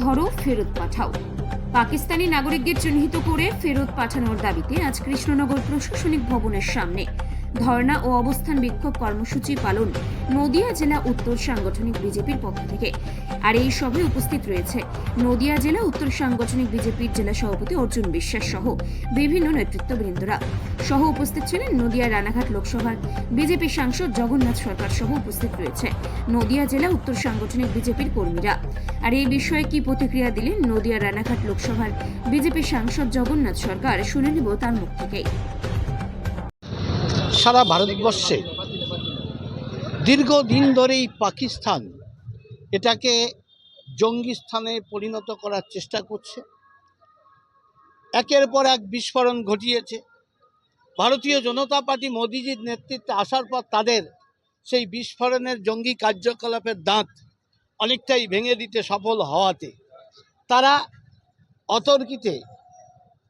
ধরো, ফেরত পাঠাও। পাকিস্তানি নাগরিকদের চিহ্নিত করে ফেরত পাঠানোর দাবিতে আজ কৃষ্ণনগর প্রশাসনিক ভবনের সামনে ধর্ণা ও অবস্থান বিক্ষোভ কর্মসূচি পালন নদিয়া জেলা উত্তর সাংগঠনিক বিজেপির পক্ষ থেকে। আর এই সভায় উপস্থিত রয়েছে নদিয়া জেলা উত্তর সাংগঠনিক বিজেপির জেলা সভাপতি অর্জুন বিশ্বাস সহ বিভিন্ন নেতৃত্ববৃন্দরা। সহ উপস্থিত ছিলেন নদিয়া রানাঘাট লোকসভার বিজেপি সাংসদ জগন্নাথ সরকার সহ উপস্থিত রয়েছে নদিয়া জেলা উত্তর সাংগঠনিক বিজেপির কর্মীরা। আর এই বিষয়ে কি প্রতিক্রিয়া দিলেন নদিয়া রানাঘাট লোকসভার বিজেপি সাংসদ জগন্নাথ সরকার শুনে নিব তার মুখ থেকেই। সারা ভারতবর্ষে দীর্ঘদিন ধরেই পাকিস্তান এটাকে জঙ্গি স্থানে পরিণত করার চেষ্টা করছে। একের পর এক বিস্ফোরণ ঘটিয়েছে। ভারতীয় জনতা পার্টি মোদিজির নেতৃত্বে আসার পর তাদের সেই বিস্ফোরণের জঙ্গি কার্যকলাপের দাঁত অনেকটাই ভেঙে দিতে সফল হওয়াতে তারা অতর্কিতে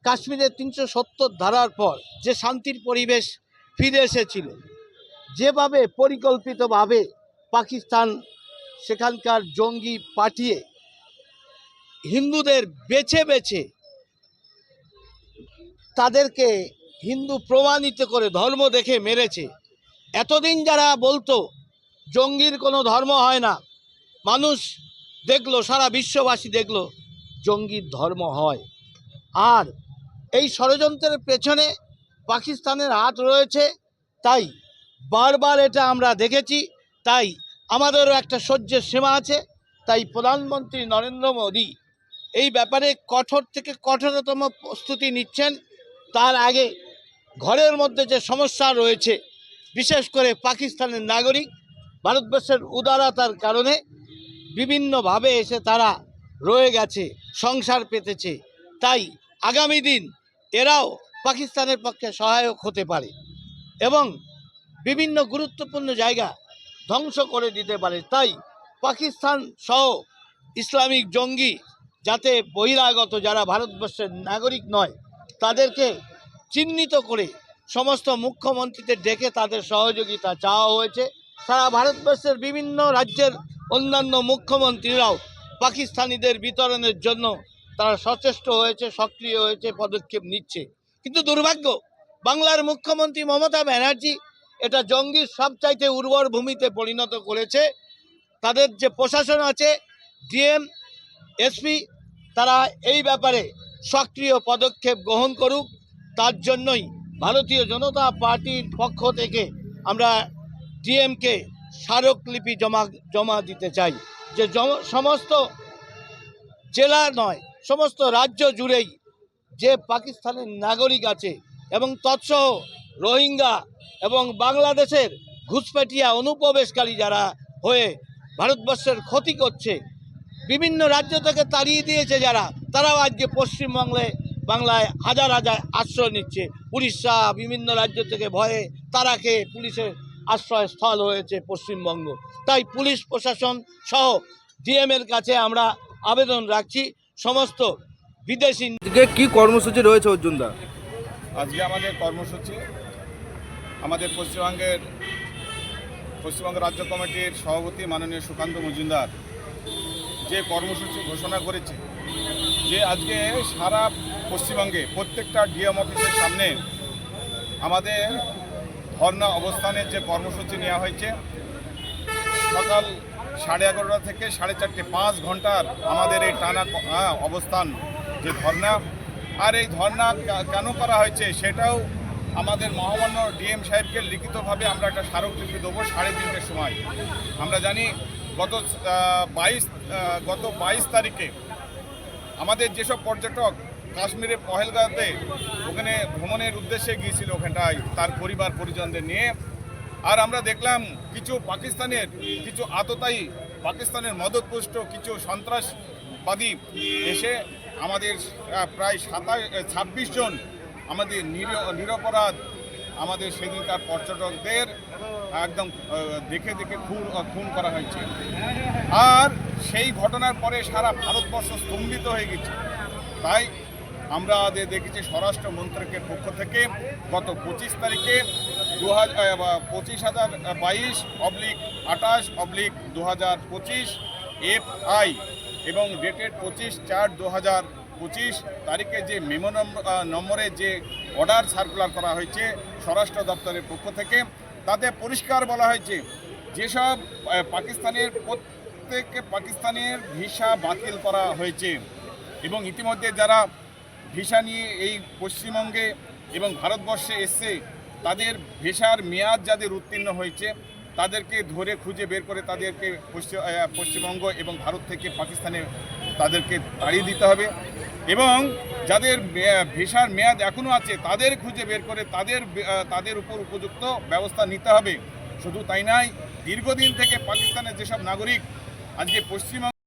কাশ্মীরের তিনশো সত্তর ধারার পর যে শান্তির পরিবেশ ফিরে এসেছিল। যেভাবে পরিকল্পিতভাবে পাকিস্তান সেখানকার জঙ্গি পাঠিয়ে হিন্দুদের বেছে বেছে তাদেরকে হিন্দু প্রমাণিত করে ধর্ম দেখে মেরেছে। এতদিন যারা বলতো, জঙ্গির কোনো ধর্ম হয় না, মানুষ দেখল, সারা বিশ্ববাসী দেখল, জঙ্গির ধর্ম হয়। আর এই ষড়যন্ত্রের পেছনে পাকিস্তানের হাত রয়েছে, তাই বারবার এটা আমরা দেখেছি, তাই আমাদেরও একটা সহ্যের সীমা আছে, তাই প্রধানমন্ত্রী নরেন্দ্র মোদী এই ব্যাপারে কঠোর থেকে কঠোরতম প্রস্তুতি নিচ্ছেন। তার আগে ঘরের মধ্যে যে সমস্যা রয়েছে, বিশেষ করে পাকিস্তানের নাগরিক, ভারতবর্ষের উদারতার কারণে বিভিন্নভাবে এসে তারা রয়ে গেছে, সংসার পেতেছে। তাই আগামী দিন এরাও পাকিস্তানের পক্ষে সহায়ক হতে পারে এবং বিভিন্ন গুরুত্বপূর্ণ জায়গা ধ্বংস করে দিতে পারে। তাই পাকিস্তান সহ ইসলামিক জঙ্গি যাতে বহিরাগত যারা ভারতবর্ষের নাগরিক নয়, তাদেরকে চিহ্নিত করে সমস্ত মুখ্যমন্ত্রীদের ডেকে তাদের সহযোগিতা চাওয়া হয়েছে। সারা ভারতবর্ষের বিভিন্ন রাজ্যের অন্যান্য মুখ্যমন্ত্রীরাও পাকিস্তানিদের বিতরণের জন্য তারা সচেষ্ট হয়েছে, সক্রিয় হয়েছে, পদক্ষেপ নিচ্ছে। কিন্তু দুর্ভাগ্য, বাংলার মুখ্যমন্ত্রী মমতা ব্যানার্জি এটা জঙ্গির সবচাইতে উর্বর ভূমিতে পরিণত করেছে। তাদের যে প্রশাসন আছে, ডিএম, এসপি, তারা এই ব্যাপারে সক্রিয় পদক্ষেপ গ্রহণ করুক। তার জন্যই ভারতীয় জনতা পার্টির পক্ষ থেকে আমরা ডিএমকে স্মারকলিপি জমা জমা দিতে চাই। যে সমস্ত জেলা নয়, সমস্ত রাজ্য জুড়েই যে পাকিস্তানের নাগরিক আছে এবং তৎসহ রোহিঙ্গা এবং বাংলাদেশের ঘুষপেটিয়া অনুপ্রবেশকারী যারা হয়ে ভারতবর্ষের ক্ষতি করছে, বিভিন্ন রাজ্য থেকে তাড়িয়ে দিয়েছে যারা, তারাও আজকে পশ্চিমবঙ্গে বাংলায় হাজার হাজার আশ্রয় নিচ্ছে। উড়িষ্যা, বিভিন্ন রাজ্য থেকে ভয়ে তারা খেয়ে পুলিশের আশ্রয়স্থল হয়েছে পশ্চিমবঙ্গ। তাই পুলিশ প্রশাসন সহ ডিএমের কাছে আমরা আবেদন রাখছি, সমস্ত বিদেশি আজকে কি কর্মসূচি রয়েছে অর্জুনদা? আজকে আমাদের কর্মসূচি, আমাদের পশ্চিমবঙ্গের, পশ্চিমবঙ্গ রাজ্য কমিটির সভাপতি মাননীয় সুকান্ত মজুমদার যে কর্মসূচি ঘোষণা করেছে, যে আজকে সারা পশ্চিমবঙ্গে প্রত্যেকটা ডিএম অফিসের সামনে আমাদের ধর্ণা অবস্থানের যে কর্মসূচি নেওয়া হয়েছে, সকাল সাড়ে এগারোটা থেকে সাড়ে চারটে পাঁচ ঘণ্টার আমাদের এই টানা অবস্থান যে ধর্ণা আর এই ধর্ণা কা- কেন করা হয়েছে সেটাও আমাদের মহামান্য ডিএম সাহেবকে লিখিতভাবে আমরা একটা স্মারকলিপি দেবো সাড়ে তিনটের সময়। আমরা জানি গত বাইশ গত বাইশ তারিখে আমাদের যেসব পর্যটক কাশ্মীরে পহেলগাঁতে ওখানে ভ্রমণের উদ্দেশ্যে গিয়েছিল ওখানটায়, তার পরিবার, পরিজনদের নিয়ে। আর আমরা দেখলাম কিছু পাকিস্তানের, কিছু আততায়ী পাকিস্তানের মদতপুষ্ট, কিছু সন্ত্রাসবাদী এসে আমাদের প্রায় সাতাশ ছাব্বিশ জন আমাদের নির- নিরপরাধ আমাদের সেদিনকার পর্যটকদের একদম দেখে দেখে খুন খুন করা হয়েছে। আর সেই ঘটনার পরে সারা ভারতবর্ষ স্তম্ভিত হয়ে গেছে। তাই আমরা দেখেছি স্বরাষ্ট্র মন্ত্রকের পক্ষ থেকে গত পঁচিশ তারিখে দু হাজার পঁচিশ হাজার বাইশ অবলিক আঠাশ অবলিক দু হাজার পঁচিশ এফ আই এবং ডেটেড পঁচিশ চার দু হাজার পঁচিশ তারিখে যে মেমো নম্বর- যে অর্ডার সার্কুলার করা হয়েছে স্বরাষ্ট্র দপ্তরের পক্ষ থেকে, তাতে পরিষ্কার বলা হয়েছে, যেসব পাকিস্তানের প্রত্যেক পাকিস্তানের ভিসা বাতিল করা হয়েছে এবং ইতিমধ্যে যারা ভিসা নিয়ে এই পশ্চিমবঙ্গে এবং ভারতবর্ষে এসছে, তাদের ভিসার মেয়াদ যাদের উত্তীর্ণ হয়েছে তাদেরকে ধরে খুঁজে বের করে তাদেরকে পশ্চিম পশ্চিমবঙ্গ এবং ভারত থেকে পাকিস্তানে তাদেরকে তাড়িয়ে দিতে হবে এবং যাদের ভিসার মেয়াদ এখনও আছে তাদের খুঁজে বের করে তাদের তাদের উপর উপযুক্ত ব্যবস্থা নিতে হবে। শুধু তাই নয়, দীর্ঘদিন থেকে পাকিস্তানের যেসব নাগরিক আজকে পশ্চিমবঙ্গ